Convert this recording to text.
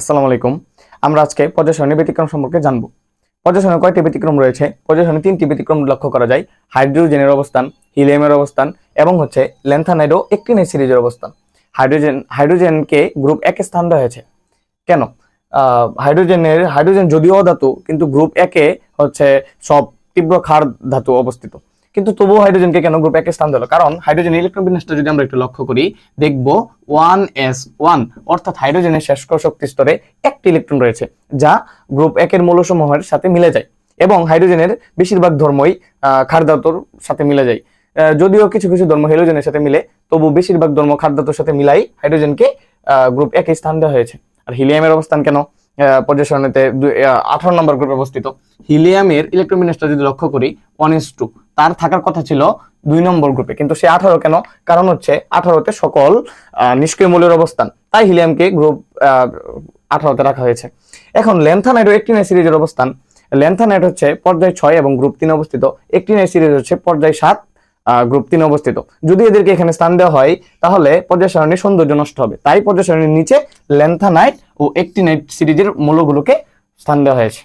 আসসালামু আলাইকুম। আমরা আজকে পর্যায় সারণী ব্যতিক্রম সম্পর্কে জানব। সারণী কয়টি ব্যতিক্রম রয়েছে? সারণী তিনটি ব্যতিক্রম লক্ষ্য করা যায়। হাইড্রোজেনের অবস্থান, হিলিয়ামের অবস্থান এবং হচ্ছে ল্যান্থানাইড ও একটিনাইড সিরিজের অবস্থান। হাইড্রোজেন, হাইড্রোজেনকে গ্রুপ একে স্থান দেওয়া হয়েছে। কেন? হাইড্রোজেনের, হাইড্রোজেন যদিও ধাতু কিন্তু গ্রুপ একে হচ্ছে সব তীব্র ক্ষার ধাতু অবস্থিত। কিন্তু তবুও হাইড্রোজেনকে কেন গ্রুপ একে স্থান দিল? কারণ হাইড্রোজেন ইলেকট্রন বিন্যাসটা যদি আমরা একটু লক্ষ্য করি, দেখব ওয়ান এস ওয়ান অর্থাৎ হাইড্রোজেনের শেষ শক্তি স্তরে একটি ইলেকট্রন রয়েছে, যা গ্রুপ একের মৌলসমূহের সাথে মিলে যায় এবং হাইড্রোজেনের বেশিরভাগ ধর্মই ক্ষার সাথে মিলে যায়। যদিও কিছু কিছু ধর্ম হাইড্রোজেনের সাথে মিলে, তবু বেশিরভাগ ধর্ম ক্ষার ধাতুর সাথে মিলাই হাইড্রোজেনকে গ্রুপ একে স্থান দেওয়া হয়েছে। আর হিলিয়ামের অবস্থান কেন? পর্যায় সারণীতে আঠারো নম্বর গ্রুপে অবস্থিত। হিলিয়ামের ইলেকট্রন বিন্যাসটা যদি লক্ষ্য করি ওয়ান ইস টু তার থাকার কথা ছিল দুই নম্বর গ্রুপে কিন্তু সে আঠারো কেন? কারণ হচ্ছে আঠারোতে সকল নিষ্ক্রিয় মূলের অবস্থান। তাই হিলিয়ামকে গ্রুপ আঠারোতে রাখা হয়েছে। এখন ল্যান্থানাইড ও একটিনাইড সিরিজের অবস্থান। ল্যান্থানাইড হচ্ছে পর্যায় ছয় এবং গ্রুপ তিন অবস্থিত। একটিনাইড সিরিজ হচ্ছে পর্যায় সাত গ্রুপ তিন অবস্থিত। যদি এদেরকে এখানে স্থান দেওয়া হয়, তাহলে পর্যায় সারণীর সৌন্দর্য নষ্ট হবে। তাই পর্যায় সারণীর নিচে ল্যান্থানাইট ও একটিনাইট সিরিজের মৌলগুলোকে স্থান দেওয়া হয়েছে।